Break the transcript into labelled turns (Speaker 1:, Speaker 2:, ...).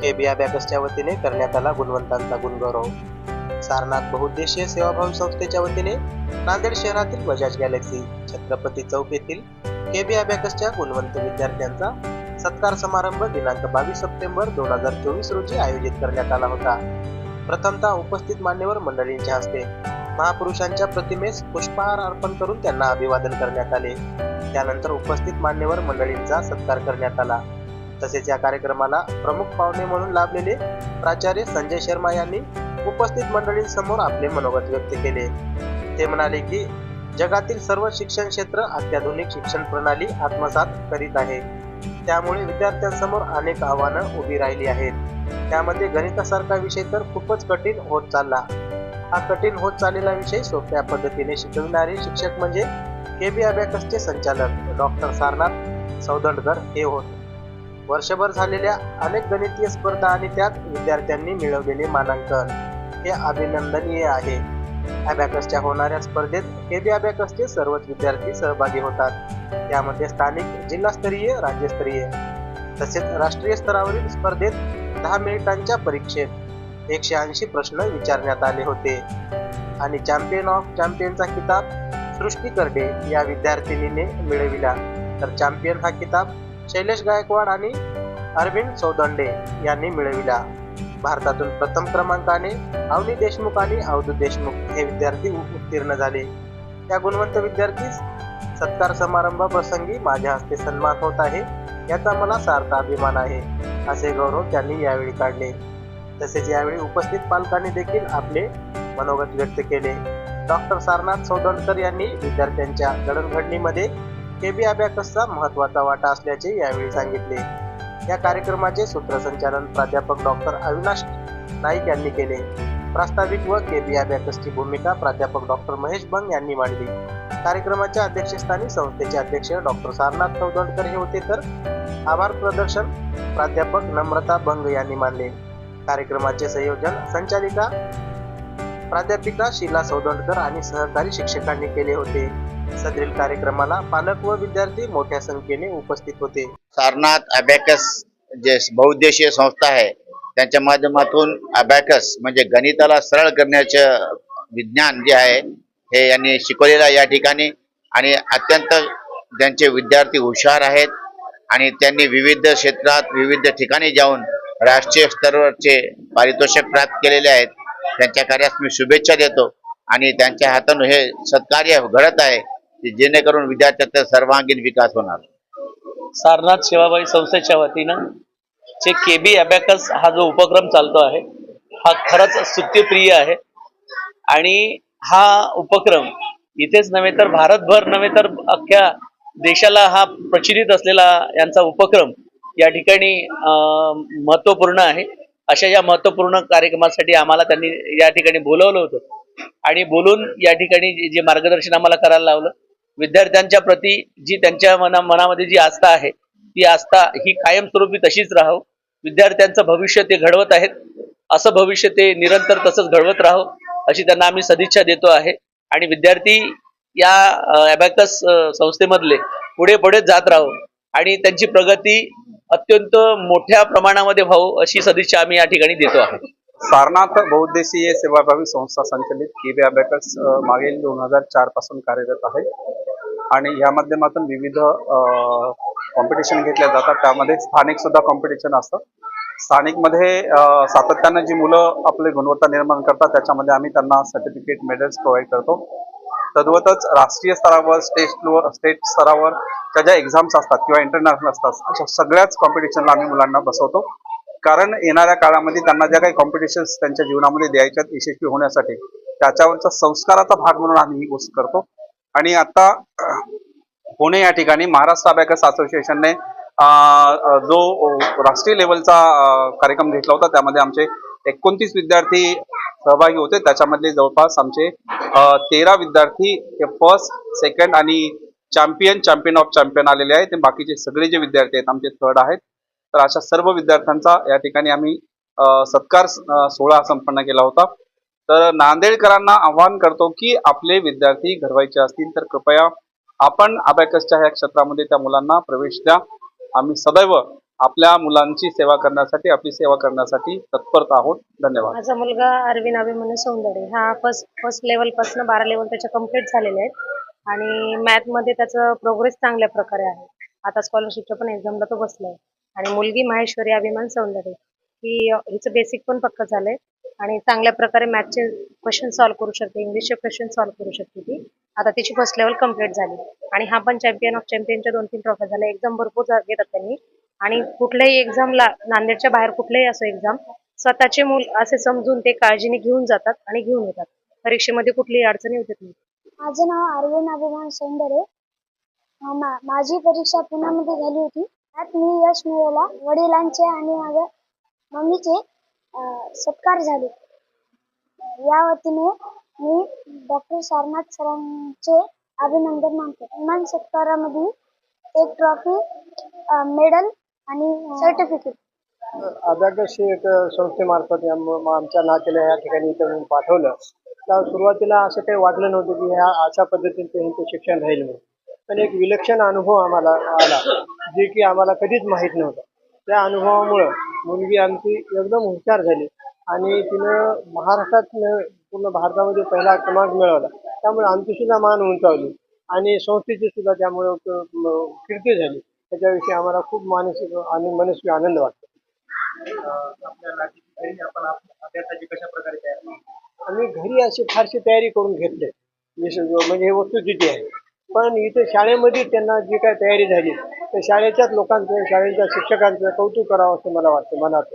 Speaker 1: के बी अबॅकसच्या वतीने करण्यात आला गुणवंतांचा गुणगौरव. सारनाथ बहुउद्देशीय सेवाभावी संस्थेच्या वतीने नांदेड शहरातील बजाज गॅलेक्सी छत्रपती चौक येथील के बी अबॅकसच्या गुणवंत विद्यार्थ्यांचा सत्कार समारंभ दिनांक बावीस सप्टेंबर दोन हजार चोवीस रोजी आयोजित करण्यात आला होता. प्रथमतः उपस्थित मान्यवर मंडळींच्या हस्ते महापुरुषांच्या प्रतिमेस पुष्पहार अर्पण करून त्यांना अभिवादन करण्यात आले. त्यानंतर उपस्थित मान्यवर मंडळींचा सत्कार करण्यात आला. तसेच या कार्यक्रमाला प्रमुख पाहुणे म्हणून लाभलेले प्राचार्य संजय शर्मा यांनी उपस्थित मंडळींसमोर आपले मनोगत व्यक्त केले. ते म्हणाले की जगातील सर्व शिक्षण क्षेत्र अत्याधुनिक शिक्षण प्रणाली आत्मसात करीत आहे. त्यामुळे विद्यार्थ्यांसमोर अनेक आव्हानं उभी राहिली आहेत. त्यामध्ये गणितासारखा विषय तर खूपच कठीण होत चालला. हा कठीण होत चाललेला विषय सोप्या पद्धतीने शिकविणारे शिक्षक म्हणजे के बी अबॅकसचे संचालक डॉक्टर सारनाथ सौदंडकर हे होत. वर्षभर झालेल्या अनेक गणितीय स्पर्धा आणि त्यात विद्यार्थ्यांनी मिळवलेले मानांकन हे अभिनंदनीय आहे. अबॅकसच्या होणाऱ्या स्पर्धेत हे बी अबॅकसचे सर्वच विद्यार्थी सहभागी होतात. त्यामध्ये स्थानिक जिल्हास्तरीय राज्यस्तरीय तसेच राष्ट्रीय स्तरावरील स्पर्धेत दहा मिनिटांच्या परीक्षेत एकशे ऐंशी प्रश्न विचारण्यात आले होते. आणि चॅम्पियन ऑफ चॅम्पियनचा किताब सृष्टी करडे या विद्यार्थिनीने मिळविला. तर चॅम्पियन हा किताब शैलेश गायकवाड आणि अरविंद सौदंडे यांनी मिळविला. भारतातून प्रथम क्रमांकाने अवनी देशमुख आणि अवधू देशमुख हे विद्यार्थी उत्तीर्ण झाले. या गुणवंत विद्यार्थी सत्कार समारंभ प्रसंगी माझ्या हस्ते सन्मान होत आहे याचा मला सार्थ अभिमान आहे असे गौरव त्यांनी यावेळी काढले. तसेच यावेळी उपस्थित पालकांनी देखील आपले मनोगत व्यक्त केले. डॉक्टर सारनाथ सौदणकर यांनी विद्यार्थ्यांच्या जडणघडणीमध्ये केबी अबॅकसचा महत्त्वाचा वाटा असल्याचे यावेळी सांगितले. या कार्यक्रमाचे सूत्रसंचालन प्राध्यापक डॉक्टर अविनाश नाईक यांनी केले. प्रास्ताविक व केबी अभ्याकसची भूमिका प्राध्यापक डॉक्टर महेश बंग यांनी मांडली. कार्यक्रमाच्या अध्यक्षस्थानी संस्थेचे अध्यक्ष डॉक्टर सारनाथ सौदंडकर हे होते तर आभार प्रदर्शन प्राध्यापक नम्रता बंग यांनी मानले. कार्यक्रमाचे संयोजन संचालिका प्राध्यापिका शीला सौदंडकर आणि सहकारी शिक्षकांनी केले होते. सदरील कार्यक्रमाला पालक व विद्यार्थी मोठ्या संख्येने उपस्थित होते.
Speaker 2: सारनाथ अबॅकस जे बहुउद्देशीय संस्था आहे त्यांच्या माध्यमातून अबॅकस म्हणजे गणिताला सरळ करण्याचं विज्ञान जे आहे हे यांनी शिकवलेलं आहे या ठिकाणी. आणि अत्यंत त्यांचे विद्यार्थी हुशार आहेत आणि त्यांनी विविध क्षेत्रात विविध ठिकाणी जाऊन राष्ट्रीय स्तरावरचे पारितोषिक प्राप्त केलेले आहेत. त्यांच्या कार्यास मी शुभेच्छा देतो. आणि त्यांच्या हातानं हे सत्कार्य घडत आहे. की जेणेकरून विद्यार्थ्याचा सर्वांगीण विकास होणार.
Speaker 3: सारनाथ सेवाबाई संस्थेच्या वतीनं जे के बी अबॅकस हा जो उपक्रम चालतो आहे हा खरंच स्तुत्यप्रिय आहे. आणि हा उपक्रम इथेच नव्हे तर भारतभर नव्हे तर अख्ख्या देशाला हा प्रचलित असलेला यांचा उपक्रम या ठिकाणी अं, महत्त्वपूर्ण आहे. अशा या महत्त्वपूर्ण कार्यक्रमासाठी आम्हाला त्यांनी या ठिकाणी बोलवलं होतं. आणि बोलून या ठिकाणी जे मार्गदर्शन आम्हाला करायला लावलं. विद्यार्थ्यांच्या प्रती जी त्यांच्या मना मनामध्ये जी आस्था आहे ती आस्था ही कायमस्वरूपी तशीच राहो विद्यार्थ्यांचं भविष्य ते घडवत आहेत. असं भविष्य ते निरंतर तसंच घडवत राहो अशी त्यांना आम्ही सदिच्छा देतो आहे. आणि विद्यार्थी या अबॅकस संस्थेमधले पुढे पुढे जात राहो आणि त्यांची प्रगती अत्यंत मोठ्या प्रमाणामध्ये व्हावं अशी सदिच्छा आम्ही या ठिकाणी देतो आहे.
Speaker 4: सारनाथ बहुद्देशीय सेवाभावी संस्था संचलित केबी अबॅकस मागील दोन हजार चारपासून कार्यरत आहे. आणि या माध्यमातून विविध कॉम्पिटिशन घेतल्या जातात. त्यामध्ये स्थानिक सुद्धा कॉम्पिटिशन असतं. स्थानिकमध्ये सातत्यानं जी मुलं आपली गुणवत्ता निर्माण करतात त्याच्यामध्ये आम्ही त्यांना सर्टिफिकेट मेडल्स प्रोव्हाइड करतो. तद्वतच राष्ट्रीय स्तरावर स्टेट स्टेट स्तरावर त्या ज्या एक्झाम्स असतात किंवा इंटरनॅशनल असतात अशा सगळ्याच कॉम्पिटिशनला आम्ही मुलांना बसवतो. कारण येणाऱ्या काळामध्ये त्यांना ज्या काही कॉम्पिटिशन्स त्यांच्या जीवनामध्ये द्यायच्यात यशस्वी होण्यासाठी त्याच्यावरचा संस्काराचा भाग म्हणून आम्ही ही गोष्ट करतो. आणि आता पुणे या ठिकाणी महाराष्ट्र अबॅकस असोसिएशनने जो राष्ट्रीय लेवलचा कार्यक्रम घेतला होता त्यामध्ये आमचे एकोणतीस विद्यार्थी सहभागी होते. त्याच्यामधले जवळपास आमचे तेरा विद्यार्थी हे फर्स्ट सेकंड आणि चॅम्पियन चॅम्पियन ऑफ चॅम्पियन आलेले आहेत. ते बाकीचे सगळे जे विद्यार्थी आहेत आमचे थर्ड आहेत. तर अशा सर्व विद्यार्थ्यांचा या ठिकाणी आम्ही सत्कार सोहळा संपन्न केला होता. तर नांदेडकरांना आवाहन करतो की आपले विद्यार्थी घडवायचे असतील तर कृपया आपण अबॅकसच्या ह्या क्षेत्रामध्ये त्या मुलांना प्रवेश द्या. आम्ही सदैव आपल्या मुलांची सेवा करण्यासाठी आपली सेवा करण्यासाठी तत्पर आहोत. धन्यवाद.
Speaker 5: माझा मुलगा अरविंद अभिमन्यू सौंदडे हा फर्स्ट फर्स्ट लेवलपासून बारा लेवल त्याच्या कंप्लीट झालेले आहेत. आणि मॅथमध्ये त्याचं प्रोग्रेस चांगल्या प्रकारे आहे. आता स्कॉलरशिपच्या पण एक्झामला तो बसलाय. आणि मुलगी माहेश्वरी अभिमान सौंदडे ही हिचं बेसिक पण पक्क झालंय. आणि चांगल्या प्रकारे मॅथचे क्वेश्चन सॉल्व्ह करू शकते इंग्लिशचे क्वेश्चन सॉल्व्ह करू शकते ती. आता तिची फर्स्ट लेवल कंप्लीट झाली. आणि हा पण चॅम्पियन ऑफ चॅम्पियनच्या दोन तीन ट्रॉफ्या झाल्या. एक्झाम भरपूर घेतात त्यांनी. आणि कुठल्याही एक्झामला नांदेडच्या बाहेर कुठलेही असो एक्झाम स्वतःचे मूल असे समजून ते काळजीने घेऊन जातात आणि घेऊन येतात. परीक्षेमध्ये कुठलीही अडचणी होत नाही.
Speaker 6: माझं नाव अरविंद अभिमान सौंदर्य. माझी परीक्षा पुण्यामध्ये झाली होती. त्यात मी यश मिळवला. वडिलांचे आणि माझ्या मम्मीचे. सत्कार झाले. या वतीने मी डॉक्टर सारनाथ सरांचे अभिनंदन मानतो. सन्मान सत्कारामध्ये एक ट्रॉफी मेडल आणि सर्टिफिकेट
Speaker 7: अभ्यागस एक संस्थेमार्फत आमच्या नात्याला या ठिकाणी इथं म्हणून पाठवलं. तर सुरुवातीला असं काही वाटलं नव्हतं की ह्या अशा पद्धतीने यांचं शिक्षण राहील म्हणून. पण एक विलक्षण अनुभव आम्हाला आला जे की आम्हाला कधीच माहीत नव्हतं. त्या अनुभवामुळं मुलगी आमची एकदम हुशार झाली. आणि तिनं महाराष्ट्रात न- पूर्ण भारतामध्ये पहिला क्रमांक मिळवला. त्यामुळे आमची सुद्धा मान उंचावली. आणि संस्थेची सुद्धा त्यामुळे क- म- कीर्ती झाली. त्याच्याविषयी आम्हाला खूप मानसिक आणि मनस्वी आनंद वाटतो. आम्ही घरी अशी फारशी तयारी करून घेतले. विशेष म्हणजे हे वस्तुस्थिती आहे. पण इथे शाळेमध्ये त्यांना जी काय तयारी झाली तर शाळेच्याच लोकांचं शाळेच्या शिक्षकांचं कौतुक करावं असं मला वाटतं मनात